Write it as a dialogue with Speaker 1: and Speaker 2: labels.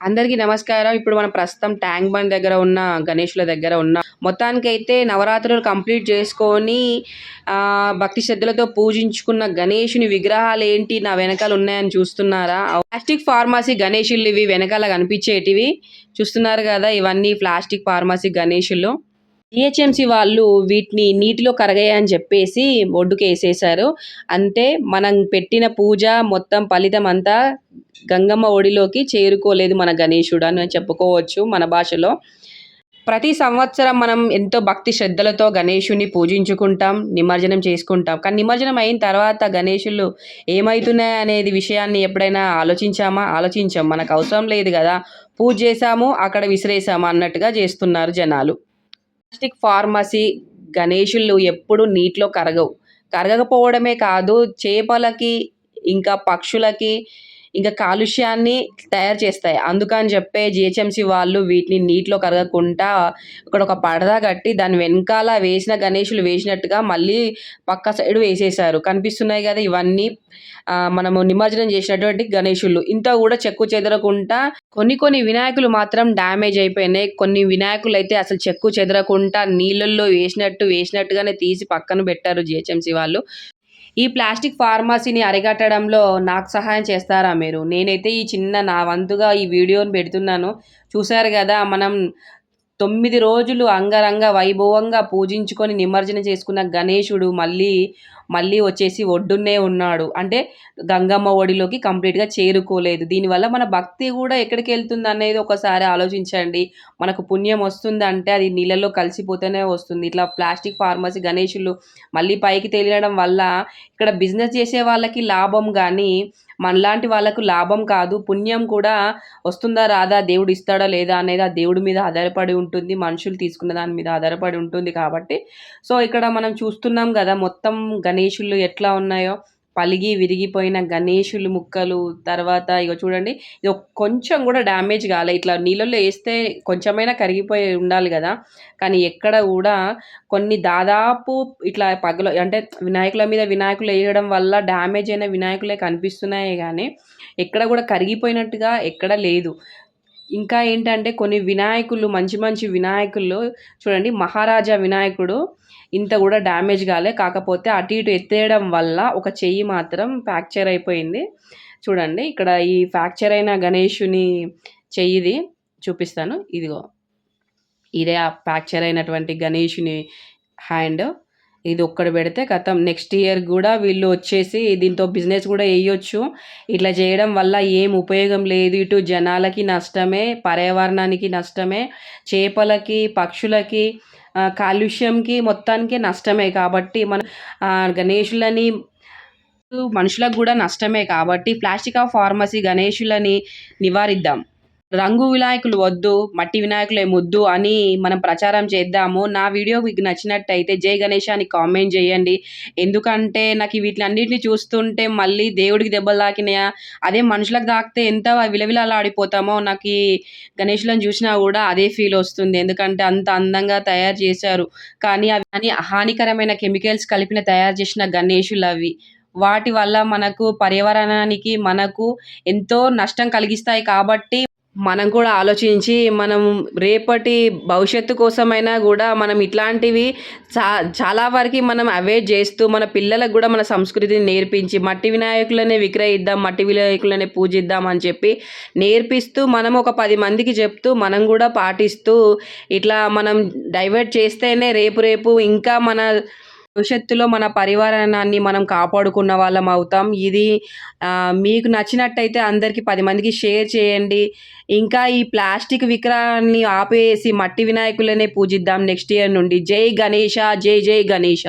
Speaker 1: అందరికీ నమస్కారం. ఇప్పుడు మనం ప్రస్తుతం ట్యాంక్ బండ్ దగ్గర ఉన్న గణేషుల దగ్గర ఉన్న మొత్తానికైతే నవరాత్రులు కంప్లీట్ చేసుకొని ఆ, భక్తి శ్రద్ధలతో పూజించుకున్న గణేషుని విగ్రహాలు ఏంటి నా వెనకాల ఉన్నాయని చూస్తున్నారా? ప్లాస్టిక్ ఫార్మసీ గణేషులు ఇవి వెనకాల కనిపించేటివి. చూస్తున్నారు కదా ఇవన్నీ ప్లాస్టిక్ ఫార్మసీ గణేషులు. జిహెచ్ఎంసి వాళ్ళు వీటిని నీటిలో కరగాయని చెప్పేసి ఒడ్డుకు వేసేసారు అంటే మనం పెట్టిన పూజ మొత్తం ఫలితం అంతా గంగమ్మ ఒడిలోకి చేరుకోలేదు మన గణేశుడు అని చెప్పుకోవచ్చు మన భాషలో. ప్రతి సంవత్సరం మనం ఎంతో భక్తి శ్రద్ధలతో గణేషుని పూజించుకుంటాం నిమజ్జనం చేసుకుంటాం. కానీ నిమజ్జనం అయిన తర్వాత గణేషులు ఏమవుతున్నాయి అనేది విషయాన్ని ఎప్పుడైనా ఆలోచించామా? ఆలోచించాం. మనకు అవసరం లేదు కదా. పూజ చేసాము అక్కడ విసిరేసాము అన్నట్టుగా చేస్తున్నారు జనాలు. ప్లాస్టిక్ ఫార్మసీ గణేషులు ఎప్పుడు నీటిలో కరగవు. కరగకపోవడమే కాదు చేపలకి ఇంకా పక్షులకి ఇంకా కాలుష్యాన్ని తయారు చేస్తాయి. అందుకని చెప్పే జిహెచ్ఎంసి వాళ్ళు వీటిని నీటిలో కరగకుండా ఇక్కడ ఒక పడదా కట్టి దాని వెనకాల వేసిన గణేషులు వేసినట్టుగా మళ్ళీ పక్క సైడ్ వేసేసారు కనిపిస్తున్నాయి కదా ఇవన్నీ. మనము నిమజ్జనం చేసినటువంటి గణేషులు. ఇంత కూడా చెక్కు చెదరకుండా కొన్ని కొన్ని వినాయకులు మాత్రం డ్యామేజ్ అయిపోయినాయి. కొన్ని వినాయకులు అయితే అసలు చెక్కు చెదరకుండా నీళ్ళల్లో వేసినట్టు వేసినట్టుగానే తీసి పక్కన పెట్టారు జిహెచ్ఎంసి వాళ్ళు. ఈ ప్లాస్టిక్ ఫార్మసీని అరికట్టడంలో నాకు సహాయం చేస్తారా మీరు? నేనైతే ఈ చిన్న నా వంతుగా ఈ వీడియోని పెడుతున్నాను. చూశారు కదా మనం తొమ్మిది రోజులు అంగరంగ వైభవంగా పూజించుకొని నిమజ్జనం చేసుకున్న గణేశుడు మళ్ళీ మళ్ళీ వచ్చేసి ఒడ్డున్నే ఉన్నాడు. అంటే గంగమ్మ ఒడిలోకి కంప్లీట్గా చేరుకోలేదు. దీనివల్ల మన భక్తి కూడా ఎక్కడికి వెళ్తుంది అనేది ఒకసారి ఆలోచించండి. మనకు పుణ్యం వస్తుందంటే అది నీళ్ళలో కలిసిపోతేనే వస్తుంది. ఇట్లా ప్లాస్టిక్ ఫార్మసీ గణేషులు మళ్ళీ పైకి తేలియడం వల్ల ఇక్కడ బిజినెస్ చేసే వాళ్ళకి లాభం కానీ మనలాంటి వాళ్ళకు లాభం కాదు పుణ్యం కూడా వస్తుందా రాదా దేవుడు ఇస్తాడా లేదా అనేది ఆ దేవుడి మీద ఆధారపడి ఉంటుంది మనుషులు తీసుకున్న దాని మీద ఆధారపడి ఉంటుంది కాబట్టి. సో ఇక్కడ మనం చూస్తున్నాం కదా మొత్తం గణేషులు ఎట్లా ఉన్నాయో పలిగి విరిగిపోయిన గణేషులు ముక్కలు తర్వాత ఇక చూడండి ఇది కొంచెం కూడా డ్యామేజ్ కాలే. ఇట్లా నీళ్ళల్లో వేస్తే కొంచెమైనా కరిగిపోయి ఉండాలి కదా. కానీ ఎక్కడ కూడా కొన్ని దాదాపు ఇట్లా పగల అంటే వినాయకుల మీద వినాయకులు వేయడం వల్ల డ్యామేజ్ అయిన వినాయకులే కనిపిస్తున్నాయి కానీ ఎక్కడ కూడా కరిగిపోయినట్టుగా ఎక్కడ లేదు. ఇంకా ఏంటంటే కొన్ని వినాయకులు మంచి మంచి వినాయకులు చూడండి మహారాజా వినాయకుడు ఇంత కూడా డ్యామేజ్ కాలే. కాకపోతే అటు ఇటు ఎత్తేయడం వల్ల ఒక చెయ్యి మాత్రం ఫ్రాక్చర్ అయిపోయింది. చూడండి ఇక్కడ ఈ ఫ్రాక్చర్ అయిన గణేషుని చెయ్యిది చూపిస్తాను. ఇదిగో. ఇదే ఆ ఫ్రాక్చర్ అయినటువంటి గణేషుని హ్యాండ్. ఇది ఒక్కడ పెడితే కథం నెక్స్ట్ ఇయర్ కూడా వీళ్ళు వచ్చేసి దీంతో బిజినెస్ కూడా వేయొచ్చు. ఇట్లా చేయడం వల్ల ఏం ఉపయోగం లేదు. ఇటు జనాలకి నష్టమే పర్యావరణానికి నష్టమే చేపలకి పక్షులకి కాలుష్యంకి మొత్తానికి నష్టమే కాబట్టి మన గణేషులని మనుషులకు కూడా నష్టమే కాబట్టి ప్లాస్టిక్ ఆఫ్ ఫార్మసీ గణేషులని నివారిద్దాం. రంగు వినాయకులు వద్దు మట్టి వినాయకులే ముద్దు అని మనం ప్రచారం చేద్దాము. నా వీడియో మీకు నచ్చినట్టయితే జై గణేష్ అని కామెంట్ చేయండి. ఎందుకంటే నాకు వీటిలన్నిటిని చూస్తుంటే మళ్ళీ దేవుడికి దెబ్బలు తాకినాయా? అదే మనుషులకు తాకితే ఎంత విలవిలలాడిపోతామో నాకు ఈ గణేషులను చూసినా కూడా అదే ఫీల్ వస్తుంది. ఎందుకంటే అంత అందంగా తయారు చేశారు. కానీ అవి అని హానికరమైన కెమికల్స్ కలిపిన తయారు చేసిన గణేషులు అవి. వాటి వల్ల మనకు పర్యావరణానికి మనకు ఎంతో నష్టం కలిగిస్తాయి కాబట్టి మనం కూడా ఆలోచించి మనం రేపటి భవిష్యత్తు కోసమైనా కూడా మనం ఇట్లాంటివి చా చాలా వరకు మనం అవేర్ చేస్తూ మన పిల్లలకు కూడా మన సంస్కృతిని నేర్పించి మట్టి వినాయకులనే విక్రయిద్దాం మట్టి వినాయకులనే పూజిద్దాం అని చెప్పి నేర్పిస్తూ మనం ఒక పది మందికి చెప్తూ మనం కూడా పాటిస్తూ ఇట్లా మనం డైవర్ట్ చేస్తేనే రేపు రేపు ఇంకా మన భవిష్యత్తులో మన పరివారణాన్ని మనం కాపాడుకున్న వాళ్ళం అవుతాం. ఇది మీకు నచ్చినట్టయితే అందరికీ పది మందికి షేర్ చేయండి. ఇంకా ఈ ప్లాస్టిక్ విగ్రహాన్ని ఆపేసి మట్టి వినాయకులనే పూజిద్దాం నెక్స్ట్ ఇయర్ నుండి. జై గణేష జై జై గణేష.